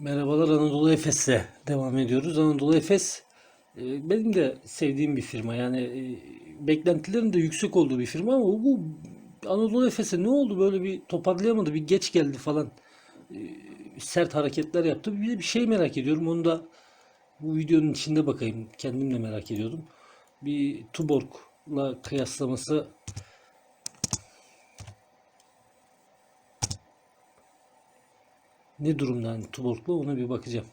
Merhabalar Anadolu Efes'le devam ediyoruz. Anadolu Efes e, benim de sevdiğim bir firma. Yani e, beklentilerin de yüksek olduğu bir firma ama bu Anadolu Efes'e ne oldu böyle bir toparlayamadı, bir geç geldi falan. E, Sert hareketler yaptı. Bir de bir şey merak ediyorum. Onu da bu videonun içinde bakayım. Kendim de merak ediyordum. Bir Tuborg'la kıyaslaması ne durumda hani Tuborg'la ona bir bakacağım.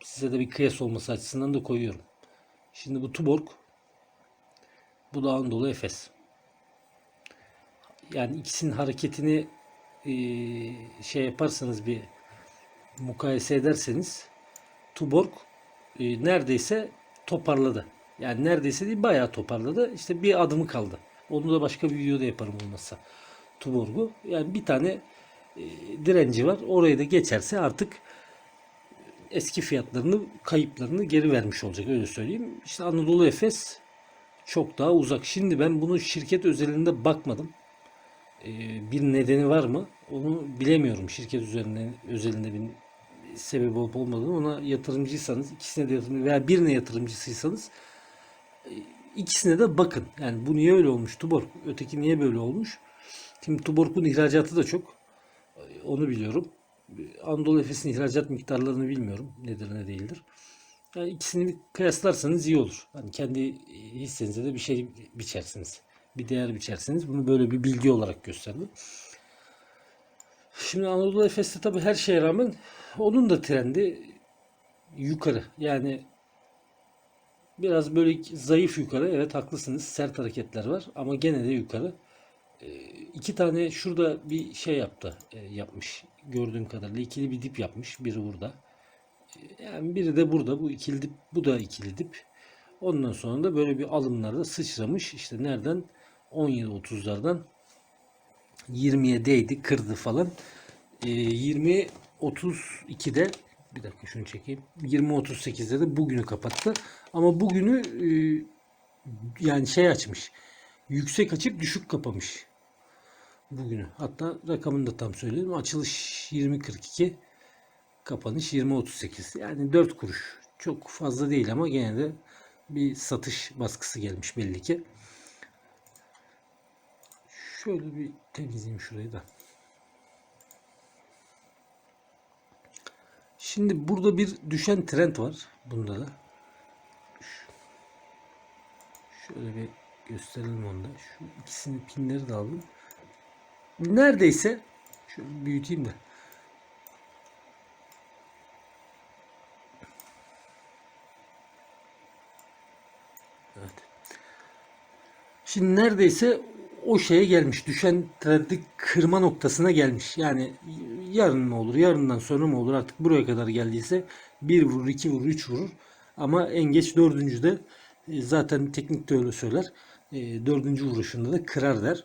Size de bir kıyas olması açısından da koyuyorum. Şimdi bu Tuborg bu da Anadolu Efes. Yani ikisinin hareketini eee, şey yaparsanız bir mukayese ederseniz Tuborg eee, neredeyse toparladı. Yani neredeyse değil bayağı toparladı. İşte bir adımı kaldı. Onu da başka bir videoda yaparım olmazsa. Tuborg'u. Yani bir tane e, direnci var. Orayı da geçerse artık eski fiyatlarını, kayıplarını geri vermiş olacak öyle söyleyeyim. İşte Anadolu Efes çok daha uzak. Şimdi ben bunu şirket özelinde bakmadım. E, bir nedeni var mı? Onu bilemiyorum. Şirket üzerine özelinde bir sebebi olup olmadığını ona yatırımcıysanız ikisine de yatırımcı veya birine yatırımcısıysanız e, ikisine de bakın. Yani bu niye öyle olmuş Tuborg? Öteki niye böyle olmuş? Şimdi Tuborg'un ihracatı da çok. Onu biliyorum. Anadolu Efes'in ihracat miktarlarını bilmiyorum. Nedir ne değildir. Yani ikisini kıyaslarsanız iyi olur. Hani kendi hissenize de bir şey biçersiniz. Bir değer biçersiniz. Bunu böyle bir bilgi olarak gösterdim. Şimdi Anadolu Efes'te tabii her şeye rağmen onun da trendi yukarı. Yani biraz böyle zayıf yukarı. Evet haklısınız. Sert hareketler var ama gene de yukarı. E, iki tane şurada bir şey yaptı, e, yapmış. Gördüğüm kadarıyla ikili bir dip yapmış. Biri burada. E, Yani biri de burada. Bu ikili dip, bu da ikili dip. Ondan sonra da böyle bir alımlarda sıçramış. İşte nereden? 17.30'lardan 20'ye değdi, kırdı falan. E, 20 32'de bir dakika şunu çekeyim. 20.38'de de bugünü kapattı. Ama bugünü e, yani şey açmış. Yüksek açıp düşük kapamış bugünü. Hatta rakamını da tam söyledim. Açılış 20.42, kapanış 20.38. Yani 4 kuruş. Çok fazla değil ama gene de bir satış baskısı gelmiş belli ki. Şöyle bir temizleyeyim şurayı da. Şimdi burada bir düşen trend var bunda da. Şöyle bir gösterelim onu da. Şu ikisinin pinleri de aldım. Neredeyse şöyle büyüteyim de. Evet. Şimdi neredeyse o şeye gelmiş. Düşen trendi kırma noktasına gelmiş. Yani yarın mı olur, yarından sonra mı olur artık buraya kadar geldiyse bir vurur, iki vurur, üç vurur. Ama en geç dördüncüde e, zaten teknik de öyle söyler. E, dördüncü vuruşunda da kırar der.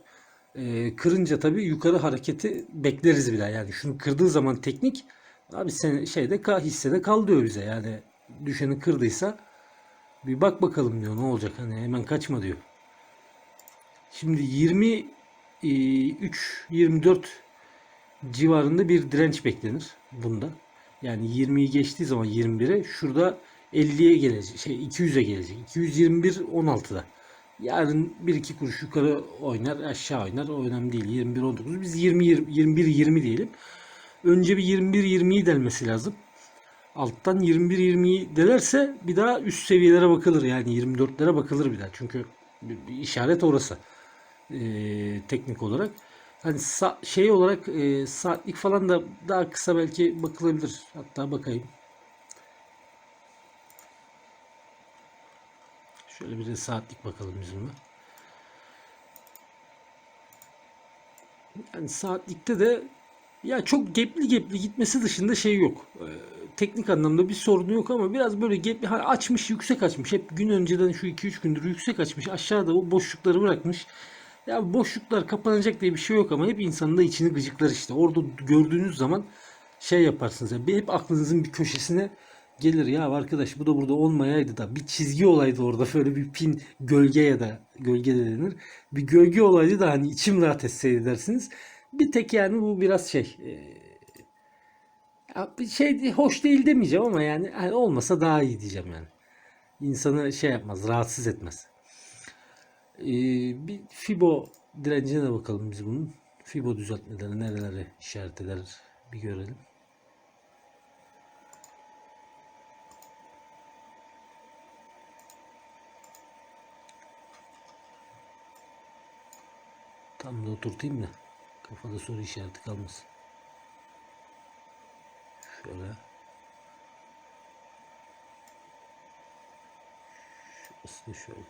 E, kırınca tabii yukarı hareketi bekleriz bile. Yani şunu kırdığı zaman teknik abi sen şeyde ka hissede kal diyor bize. Yani düşeni kırdıysa bir bak bakalım diyor ne olacak hani hemen kaçma diyor. Şimdi 23 24 civarında bir direnç beklenir bunda. Yani 20'yi geçtiği zaman 21'e şurada 50'ye gelecek. Şey 200'e gelecek. 221 16'da. Yarın 1-2 kuruş yukarı oynar, aşağı oynar. O önemli değil. 21 19. Biz 20 21 20 diyelim. Önce bir 21 20'yi delmesi lazım. Alttan 21 20'yi delerse bir daha üst seviyelere bakılır. Yani 24'lere bakılır bir daha. Çünkü bir işaret orası. Ee, teknik olarak. Hani sa- şey olarak e, saatlik falan da daha kısa belki bakılabilir. Hatta bakayım. Şöyle bir de saatlik bakalım bizim de. Yani saatlikte de ya çok gepli gepli gitmesi dışında şey yok. Ee, teknik anlamda bir sorunu yok ama biraz böyle gepli ha, açmış yüksek açmış. Hep gün önceden şu 2-3 gündür yüksek açmış. Aşağıda o boşlukları bırakmış. Ya boşluklar kapanacak diye bir şey yok ama hep insanın da içini gıcıklar işte. Orada gördüğünüz zaman şey yaparsınız. Bir- hep aklınızın bir köşesine gelir ya arkadaş bu da burada olmayaydı da bir çizgi olaydı orada böyle bir pin gölge ya da gölge de denir. Bir gölge olaydı da hani içim rahat etseydi dersiniz. Bir tek yani bu biraz şey e, şey hoş değil demeyeceğim ama yani hani olmasa daha iyi diyeceğim yani. İnsanı şey yapmaz, rahatsız etmez. Ee, bir Fibo direncine de bakalım biz bunun. Fibo düzeltmeleri nereleri işaret eder bir görelim. Tam da oturtayım da kafada soru işareti kalmasın. Şöyle. Şurası şöyle.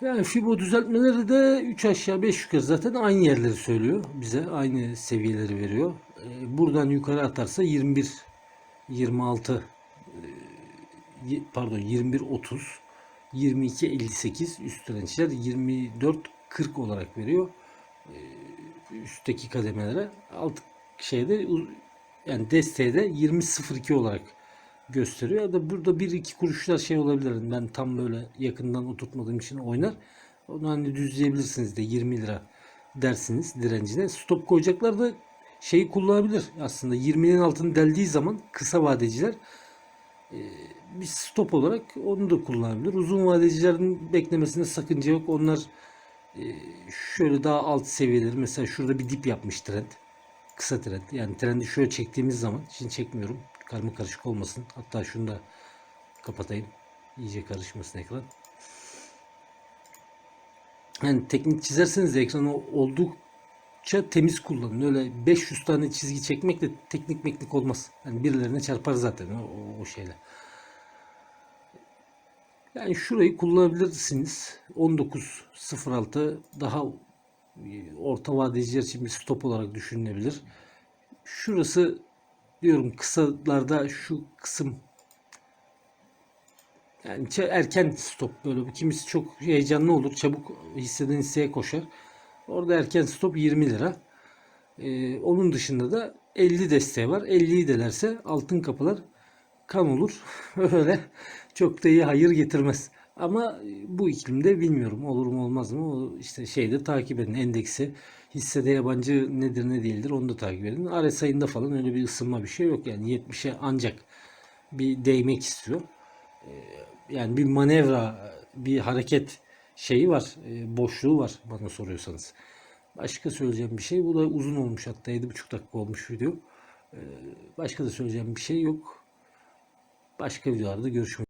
Yani Fibo düzeltmeleri de 3 aşağı 5 yukarı zaten aynı yerleri söylüyor bize. Aynı seviyeleri veriyor. Ee, buradan yukarı atarsa 21 26 e, pardon 21 30 22 58 üst dirençler 24 40 olarak veriyor. Ee, üstteki kademelere alt şeyde yani desteğe de 20.02 olarak gösteriyor. Ya da burada bir iki kuruşlar şey olabilir. Ben tam böyle yakından oturtmadığım için oynar. Onu hani düzleyebilirsiniz de 20 lira dersiniz direncine. Stop koyacaklar da şeyi kullanabilir. Aslında 20'nin altını deldiği zaman kısa vadeciler e, bir stop olarak onu da kullanabilir. Uzun vadecilerin beklemesinde sakınca yok. Onlar şöyle daha alt seviyeleri mesela şurada bir dip yapmış trend. Kısa trend. Yani trendi şöyle çektiğimiz zaman şimdi çekmiyorum. Karma karışık olmasın. Hatta şunu da kapatayım. İyice karışmasın ekran. Yani teknik çizerseniz de ekranı oldukça temiz kullanın. Öyle 500 tane çizgi çekmek de teknik meknik olmaz. Yani birilerine çarpar zaten o, o, o şeyle. Yani şurayı kullanabilirsiniz. 19.06 daha orta vadeciler için bir stop olarak düşünülebilir. Şurası diyorum kısalarda şu kısım yani erken stop böyle. Kimisi çok heyecanlı olur. Çabuk hisseden hisseye koşar. Orada erken stop 20 lira. Ee, onun dışında da 50 desteği var. 50'yi delerse altın kapılar kan olur. Öyle çok da iyi hayır getirmez. Ama bu iklimde bilmiyorum olur mu olmaz mı. O işte şeyde takip edin. Endeksi hissede yabancı nedir ne değildir onu da takip edin. RSI'ında falan öyle bir ısınma bir şey yok. Yani 70'e ancak bir değmek istiyor. Yani bir manevra, bir hareket şeyi var, e, boşluğu var bana soruyorsanız. Başka söyleyeceğim bir şey. Bu da uzun olmuş hatta 7,5 dakika olmuş video. E, Başka da söyleyeceğim bir şey yok. Başka videolarda görüşmek